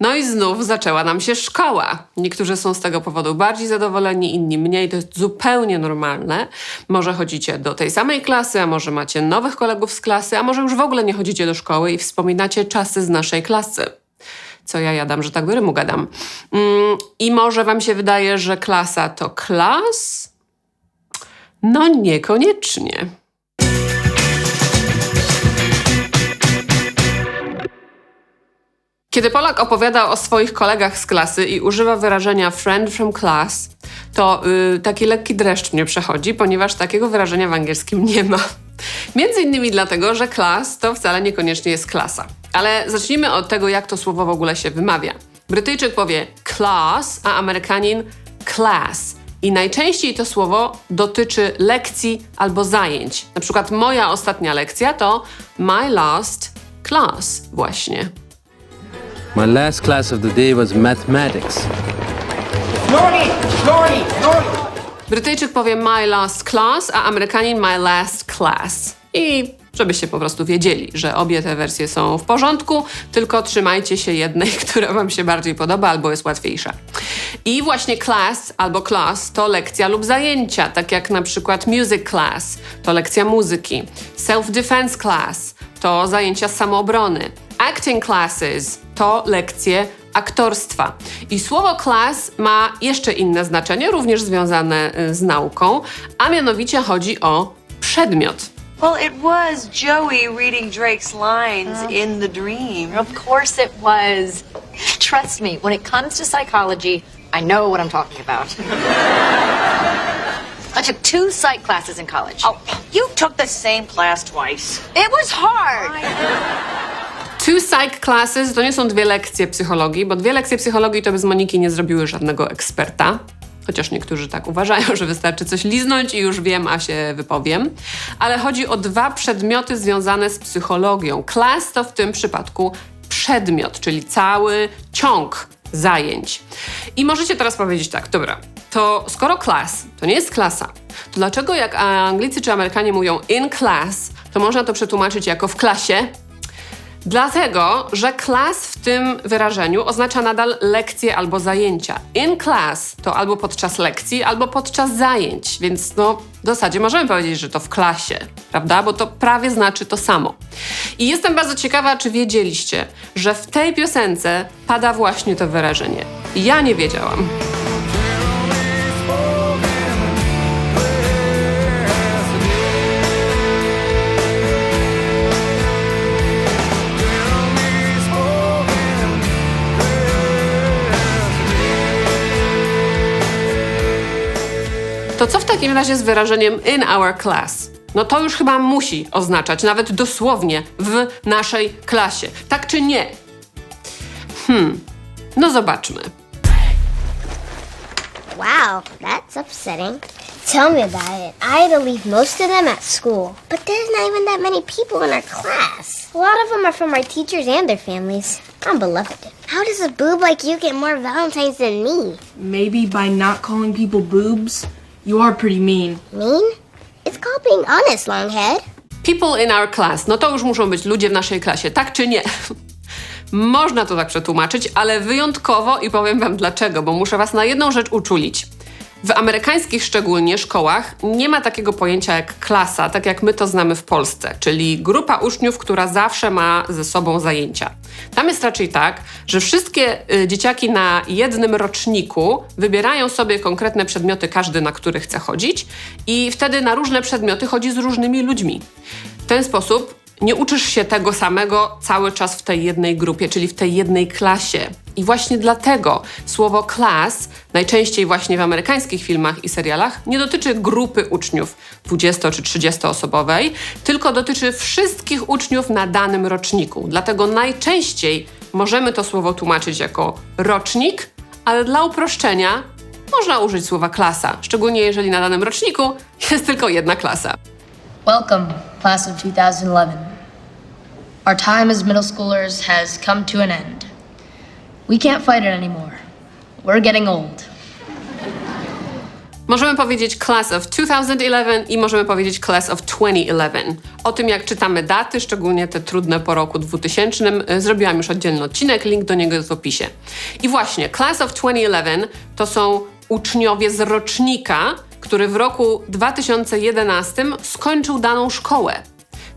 No i znów zaczęła nam się szkoła. Niektórzy są z tego powodu bardziej zadowoleni, inni mniej. To jest zupełnie normalne. Może chodzicie do tej samej klasy, a może macie nowych kolegów z klasy, a może już w ogóle nie chodzicie do szkoły i wspominacie czasy z naszej klasy. Co ja jadam, że tak do rymu gadam. Mm, I może wam się wydaje, że klasa to klas? No niekoniecznie. Kiedy Polak opowiada o swoich kolegach z klasy i używa wyrażenia friend from class, to yy, taki lekki dreszcz mnie przechodzi, ponieważ takiego wyrażenia w angielskim nie ma. Między innymi dlatego, że class to wcale niekoniecznie jest klasa. Ale zacznijmy od tego, jak to słowo w ogóle się wymawia. Brytyjczyk powie class, a Amerykanin class. I najczęściej to słowo dotyczy lekcji albo zajęć. Na przykład moja ostatnia lekcja to my last class właśnie. My last class of the day was mathematics. Snorty! Snorty! Snorty! Brytyjczyk powie my last class, a Amerykanin my last class. I żebyście po prostu wiedzieli, że obie te wersje są w porządku, tylko trzymajcie się jednej, która Wam się bardziej podoba albo jest łatwiejsza. I właśnie class albo class to lekcja lub zajęcia, tak jak na przykład music class to lekcja muzyki, self-defense class to zajęcia samoobrony, acting classes to lekcje aktorstwa. I słowo class ma jeszcze inne znaczenie, również związane y, z nauką, a mianowicie chodzi o przedmiot. Well, it was Joey reading Drake's lines in the dream. Of course it was. Trust me, when it comes to psychology, I know what I'm talking about. I took two psych classes in college. Oh, you took the same class twice. It was hard. Two psych classes to nie są dwie lekcje psychologii, bo dwie lekcje psychologii to by z Moniki nie zrobiły żadnego eksperta. Chociaż niektórzy tak uważają, że wystarczy coś liznąć i już wiem, a się wypowiem. Ale chodzi o dwa przedmioty związane z psychologią. Class to w tym przypadku przedmiot, czyli cały ciąg zajęć. I możecie teraz powiedzieć tak, dobra, to skoro class to nie jest klasa, to dlaczego jak Anglicy czy Amerykanie mówią in class, to można to przetłumaczyć jako w klasie, Dlatego, że class w tym wyrażeniu oznacza nadal lekcje albo zajęcia. In class to albo podczas lekcji, albo podczas zajęć, więc no w zasadzie możemy powiedzieć, że to w klasie, prawda? Bo to prawie znaczy to samo. I jestem bardzo ciekawa, czy wiedzieliście, że w tej piosence pada właśnie to wyrażenie. Ja nie wiedziałam. To co w takim razie z wyrażeniem in our class? No to już chyba musi oznaczać, nawet dosłownie, w naszej klasie. Tak czy nie? Hmm, no zobaczmy. Wow, that's upsetting. Tell me about it. I had to leave most of them at school. But there's not even that many people in our class. A lot of them are from our teachers and their families. I'm beloved. How does a boob like you get more Valentines than me? Maybe by not calling people boobs, you are pretty mean. Mean? It's called being honest, Longhead. People in our class. No to już muszą być ludzie w naszej klasie, tak czy nie? Można to tak przetłumaczyć, ale wyjątkowo i powiem Wam dlaczego, bo muszę Was na jedną rzecz uczulić. W amerykańskich szczególnie szkołach nie ma takiego pojęcia jak klasa, tak jak my to znamy w Polsce, czyli grupa uczniów, która zawsze ma ze sobą zajęcia. Tam jest raczej tak, że wszystkie y, dzieciaki na jednym roczniku wybierają sobie konkretne przedmioty, każdy na który chce chodzić, i wtedy na różne przedmioty chodzi z różnymi ludźmi. W ten sposób nie uczysz się tego samego cały czas w tej jednej grupie, czyli w tej jednej klasie. I właśnie dlatego słowo class, najczęściej właśnie w amerykańskich filmach i serialach, nie dotyczy grupy uczniów 20 czy 30 osobowej, tylko dotyczy wszystkich uczniów na danym roczniku. Dlatego najczęściej możemy to słowo tłumaczyć jako rocznik, ale dla uproszczenia można użyć słowa klasa, szczególnie jeżeli na danym roczniku jest tylko jedna klasa. Welcome, class of 2011. Our time as middle schoolers has come to an end. We can't fight it anymore. We're getting old. Możemy powiedzieć class of 2011 i możemy powiedzieć class of 2011. O tym, jak czytamy daty, szczególnie te trudne po roku 2000, y, zrobiłam już oddzielny odcinek, link do niego jest w opisie. I właśnie, class of 2011 to są uczniowie z rocznika, który w roku 2011 skończył daną szkołę.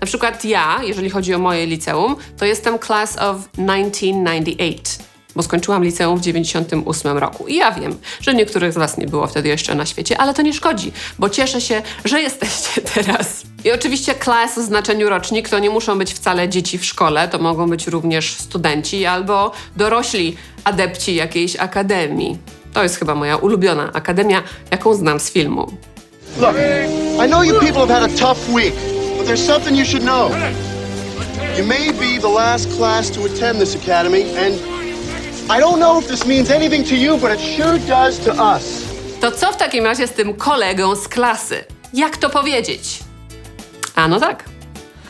Na przykład ja, jeżeli chodzi o moje liceum, to jestem class of 1998, bo skończyłam liceum w 98 roku. I ja wiem, że niektórych z Was nie było wtedy jeszcze na świecie, ale to nie szkodzi, bo cieszę się, że jesteście teraz. I oczywiście class w znaczeniu rocznik to nie muszą być wcale dzieci w szkole, to mogą być również studenci albo dorośli adepci jakiejś akademii. To jest chyba moja ulubiona akademia, jaką znam z filmu. Look, I know you people have had a tough week, but there's something you should know. You may be the last class to attend this academy, and I don't know if this means anything to you, but it sure does to us. To co w takim razie z tym kolegą z klasy? Jak to powiedzieć? A no tak.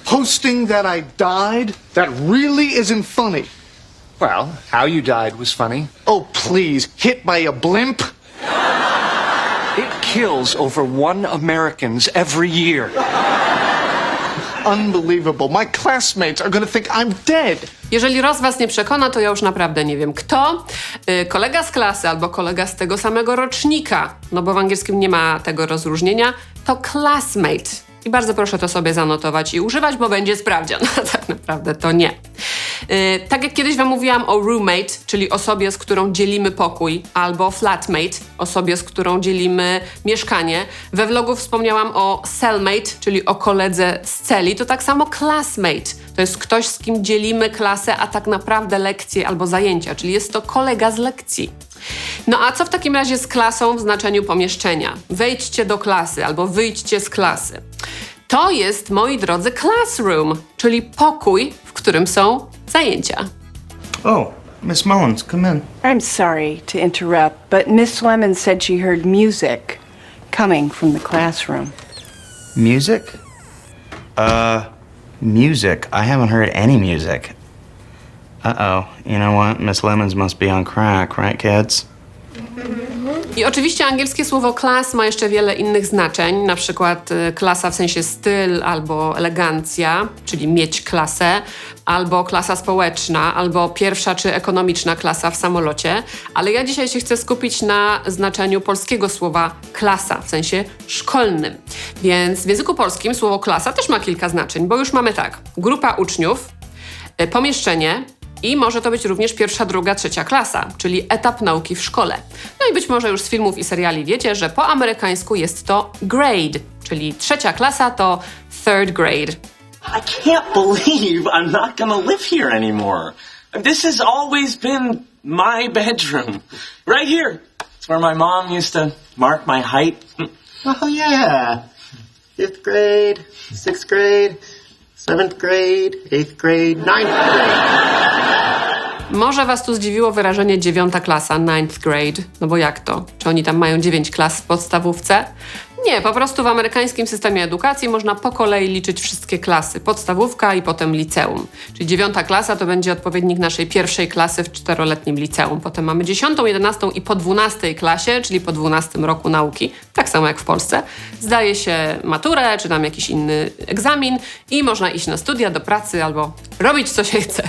Posting that I died? That really isn't funny. Well, how you died was funny. Oh, please, hit by a blimp? It kills over one Americans every year. Unbelievable. My classmates are gonna think I'm dead. Jeżeli roz was nie przekona, to ja już naprawdę nie wiem kto. Yy, kolega z klasy albo kolega z tego samego rocznika, no bo w angielskim nie ma tego rozróżnienia, to classmate. I bardzo proszę to sobie zanotować i używać, bo będzie sprawdzian. tak naprawdę to nie. Yy, tak jak kiedyś wam mówiłam o roommate, czyli osobie, z którą dzielimy pokój, albo flatmate, osobie, z którą dzielimy mieszkanie. We vlogu wspomniałam o cellmate, czyli o koledze z celi. To tak samo classmate. To jest ktoś, z kim dzielimy klasę, a tak naprawdę lekcje albo zajęcia, czyli jest to kolega z lekcji. No a co w takim razie z klasą w znaczeniu pomieszczenia? Wejdźcie do klasy albo wyjdźcie z klasy. To jest, moi drodzy, classroom, czyli pokój, w którym są zajęcia. Oh, Miss Mullins, come in. I'm sorry to interrupt, but Miss Lemon said she heard music coming from the classroom. Music? Uh, music. I haven't heard any music. Uh oh. You know what? Miss Lemons must be on crack, right, kids? I oczywiście angielskie słowo class ma jeszcze wiele innych znaczeń, na przykład y, klasa w sensie styl albo elegancja, czyli mieć klasę, albo klasa społeczna, albo pierwsza czy ekonomiczna klasa w samolocie, ale ja dzisiaj się chcę skupić na znaczeniu polskiego słowa klasa, w sensie szkolnym. Więc w języku polskim słowo klasa też ma kilka znaczeń, bo już mamy tak, grupa uczniów, y, pomieszczenie, i może to być również pierwsza, druga, trzecia klasa, czyli etap nauki w szkole. No i być może już z filmów i seriali wiecie, że po amerykańsku jest to grade, czyli trzecia klasa to third grade. I can't believe I'm not gonna live here anymore. This has always been my bedroom. Right here. It's where my mom used to mark my height. Oh, yeah. Fifth grade, sixth grade, seventh grade, eighth grade, ninth grade. Może was tu zdziwiło wyrażenie dziewiąta klasa, ninth grade, no bo jak to? Czy oni tam mają dziewięć klas w podstawówce? Nie, po prostu w amerykańskim systemie edukacji można po kolei liczyć wszystkie klasy. Podstawówka i potem liceum. Czyli dziewiąta klasa to będzie odpowiednik naszej pierwszej klasy w czteroletnim liceum. Potem mamy dziesiątą, jedenastą i po dwunastej klasie, czyli po dwunastym roku nauki, tak samo jak w Polsce. Zdaje się maturę, czy tam jakiś inny egzamin i można iść na studia, do pracy albo robić co się chce.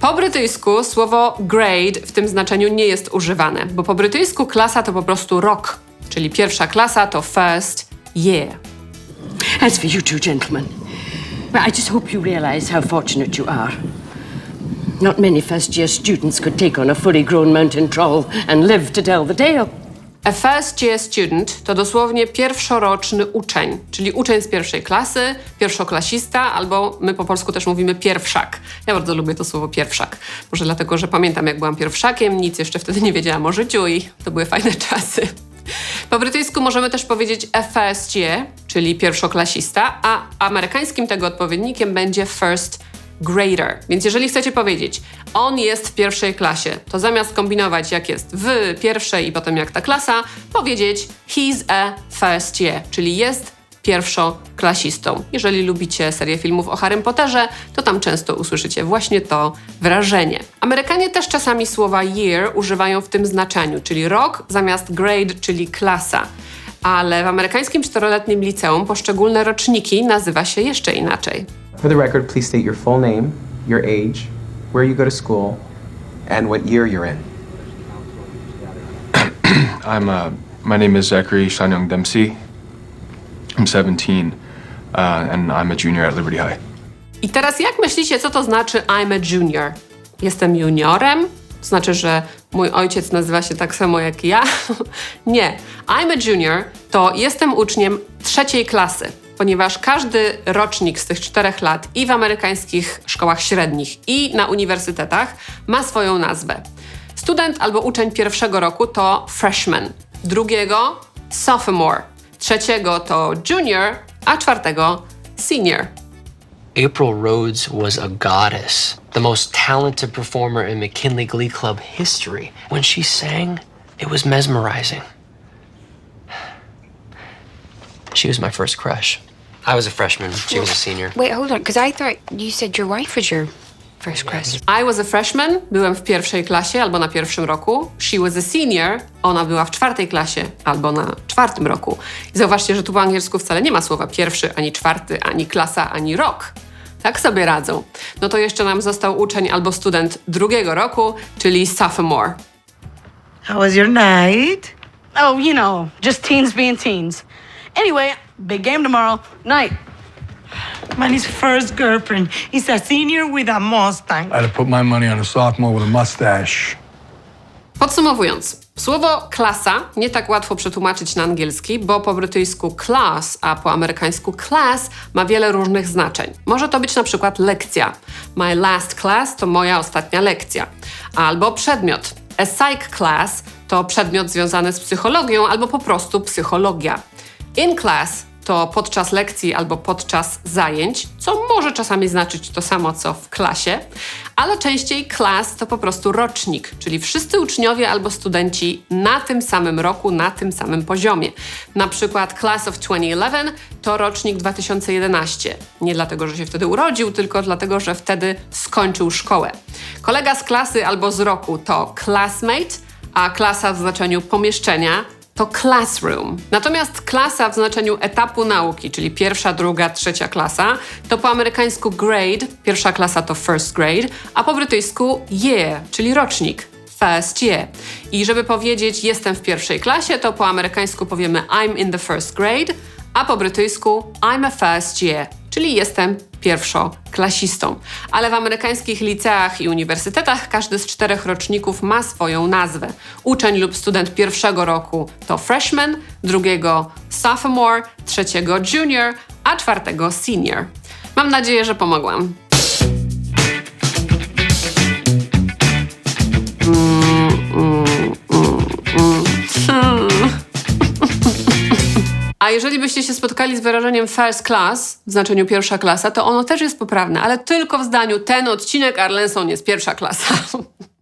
Po brytyjsku słowo grade w tym znaczeniu nie jest używane, bo po brytyjsku klasa to po prostu rok, czyli pierwsza klasa to first year. As for you two gentlemen, well, I just hope you realize how fortunate you are. Not many first year students could take on a fully grown mountain troll and live to tell the tale. A first year student to dosłownie pierwszoroczny uczeń, czyli uczeń z pierwszej klasy, pierwszoklasista, albo my po polsku też mówimy pierwszak. Ja bardzo lubię to słowo pierwszak. Może dlatego, że pamiętam jak byłam pierwszakiem, nic jeszcze wtedy nie wiedziałam o życiu i to były fajne czasy. Po brytyjsku możemy też powiedzieć year, czyli pierwszoklasista, a amerykańskim tego odpowiednikiem będzie first grader. Więc jeżeli chcecie powiedzieć, on jest w pierwszej klasie, to zamiast kombinować jak jest w pierwszej i potem jak ta klasa, powiedzieć he's a first year, czyli jest pierwszoklasistą. Jeżeli lubicie serię filmów o Harrym Potterze, to tam często usłyszycie właśnie to wrażenie. Amerykanie też czasami słowa year używają w tym znaczeniu, czyli rok zamiast grade, czyli klasa. Ale w amerykańskim czteroletnim liceum poszczególne roczniki nazywa się jeszcze inaczej. For the record, please state your full name, your age, where you go to school, and what year you're in. I'm uh, my name is Zachary Shanyong Dempsey. I'm 17, uh, and I'm a junior at Liberty High. I teraz jak myślicie, co to znaczy I'm a junior? Jestem juniorem? To znaczy, że mój ojciec nazywa się tak samo jak ja? Nie. I'm a junior to jestem uczniem trzeciej klasy, ponieważ każdy rocznik z tych czterech lat i w amerykańskich szkołach średnich i na uniwersytetach ma swoją nazwę. Student albo uczeń pierwszego roku to freshman, drugiego sophomore, trzeciego to junior, a czwartego senior. April Rhodes was a goddess, the most talented performer in McKinley Glee Club history. When she sang, it was mesmerizing. She was my first crush. I was a freshman, she was a senior. Wait, hold on, because I thought you said your wife was your first crush. I was a freshman, byłem w pierwszej klasie albo na pierwszym roku. She was a senior, ona była w czwartej klasie albo na czwartym roku. I zauważcie, że tu po angielsku wcale nie ma słowa pierwszy, ani czwarty, ani klasa, ani rok. Tak sobie radzą. No to jeszcze nam został uczeń albo student drugiego roku, czyli sophomore. How was your night? Oh, you know, just teens being teens. Anyway, big game tomorrow. Night. Manny's first girlfriend is a senior with a Mustang. I'd have put my money on a sophomore with a mustache. Podsumowując, słowo klasa nie tak łatwo przetłumaczyć na angielski, bo po brytyjsku class, a po amerykańsku class ma wiele różnych znaczeń. Może to być na przykład lekcja. My last class to moja ostatnia lekcja. Albo przedmiot. A psych class to przedmiot związany z psychologią albo po prostu psychologia. In class to podczas lekcji albo podczas zajęć, co może czasami znaczyć to samo co w klasie, ale częściej class to po prostu rocznik, czyli wszyscy uczniowie albo studenci na tym samym roku, na tym samym poziomie. Na przykład Class of 2011 to rocznik 2011. Nie dlatego, że się wtedy urodził, tylko dlatego, że wtedy skończył szkołę. Kolega z klasy albo z roku to classmate, a klasa w znaczeniu pomieszczenia to classroom. Natomiast klasa w znaczeniu etapu nauki, czyli pierwsza, druga, trzecia klasa, to po amerykańsku grade, pierwsza klasa to first grade, a po brytyjsku year, czyli rocznik. First year. I żeby powiedzieć jestem w pierwszej klasie, to po amerykańsku powiemy I'm in the first grade, a po brytyjsku I'm a first year, czyli jestem pierwszoklasistą. Ale w amerykańskich liceach i uniwersytetach każdy z czterech roczników ma swoją nazwę. Uczeń lub student pierwszego roku to freshman, drugiego sophomore, trzeciego junior, a czwartego senior. Mam nadzieję, że pomogłam. A jeżeli byście się spotkali z wyrażeniem first class w znaczeniu pierwsza klasa, to ono też jest poprawne, ale tylko w zdaniu ten odcinek Arlenson jest pierwsza klasa.